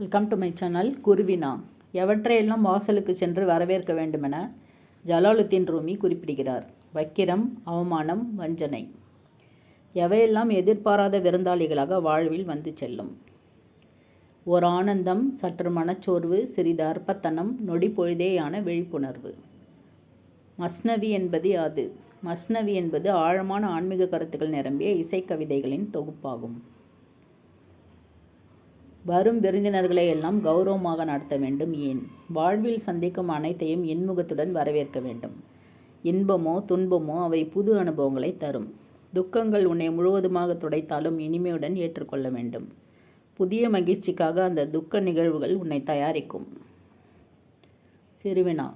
Welcome to my channel குருவினா எவற்றையெல்லாம் வாசலுக்கு சென்று வரவேற்க வேண்டுமென ஜலாலுத்தீன் ரூமி குறிப்பிடுகிறார். வக்கிரம் அவமானம் வஞ்சனை. எவையெல்லாம் எதிர்பாராத விருந்தாளிகளாக வாழ்வில் வந்து செல்லும்? ஓர் ஆனந்தம் சற்று மனச்சோர்வு சிறிது அற்பத்தனம் நொடி பொழுதேயான விழிப்புணர்வு. மஸ்னவி என்பது யாது? மஸ்னவி என்பது ஆழமான ஆன்மீக கருத்துக்கள் நிரம்பிய இசைக்கவிதைகளின் தொகுப்பாகும். வரும் விருந்தினர்களை எல்லாம் கௌரவமாக நடத்த வேண்டும். ஏன்? வாழ்வில் சந்திக்கும் அனைத்தையும் இன்முகத்துடன் வரவேற்க வேண்டும். இன்பமோ துன்பமோ அவை புது அனுபவங்களை தரும். துக்கங்கள் உன்னை முழுவதுமாக துடைத்தாலும் இனிமையுடன் ஏற்றுக்கொள்ள வேண்டும். புதிய மகிழ்ச்சிக்காக அந்த துக்க நிகழ்வுகள் உன்னை தயாரிக்கும். சிறுவினா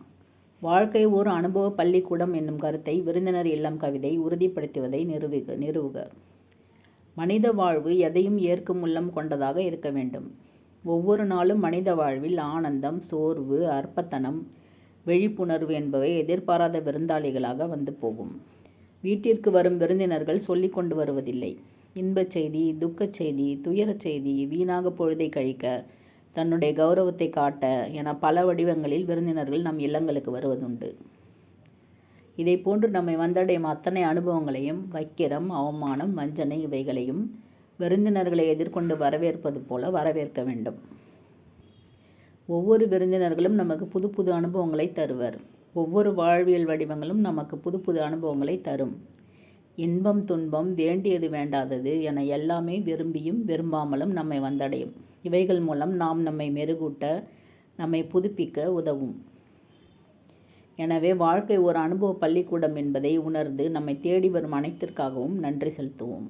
வாழ்க்கை ஒரு அனுபவ பள்ளிக்கூடம் என்னும் கருத்தை விருந்தினர் இல்லம் கவிதை உறுதிப்படுத்துவதை நிறுவுக நிறுவுக. மனித வாழ்வு எதையும் ஏற்கும் உள்ளம் கொண்டதாக இருக்க வேண்டும். ஒவ்வொரு நாளும் மனித வாழ்வில் ஆனந்தம் சோர்வு அற்பத்தனம் விழிப்புணர்வு என்பவை எதிர்பாராத விருந்தாளிகளாக வந்து போகும். வீட்டிற்கு வரும் விருந்தினர்கள் சொல்லி கொண்டு வருவதில்லை. இன்பச் செய்தி துக்கச் செய்தி துயரச் செய்தி வீணாக பொழுதை கழிக்க தன்னுடைய கௌரவத்தை காட்ட என பல வடிவங்களில் விருந்தினர்கள் நம் இல்லங்களுக்கு வருவதுண்டு. இதை போன்று நம்மை வந்தடையும் அத்தனை அனுபவங்களையும் வக்கிரம் அவமானம் வஞ்சனை இவைகளையும் விருந்தினர்களை எதிர்கொண்டு வரவேற்பது போல வரவேற்க வேண்டும். ஒவ்வொரு விருந்தினர்களும் நமக்கு புது புது அனுபவங்களை தருவர். ஒவ்வொரு வாழ்வியல் வடிவங்களும் நமக்கு புது புது அனுபவங்களை தரும். இன்பம் துன்பம் வேண்டியது வேண்டாதது என எல்லாமே விரும்பியும் விரும்பாமலும் நம்மை வந்தடையும். இவைகள் மூலம் நாம் நம்மை மெருகூட்ட நம்மை புதுப்பிக்க உதவும். எனவே வாழ்க்கை ஒரு அனுபவ பள்ளிக்கூடம் என்பதை உணர்ந்து நம்மை தேடி வரும் அனைத்திற்காகவும் நன்றி செலுத்துவோம்.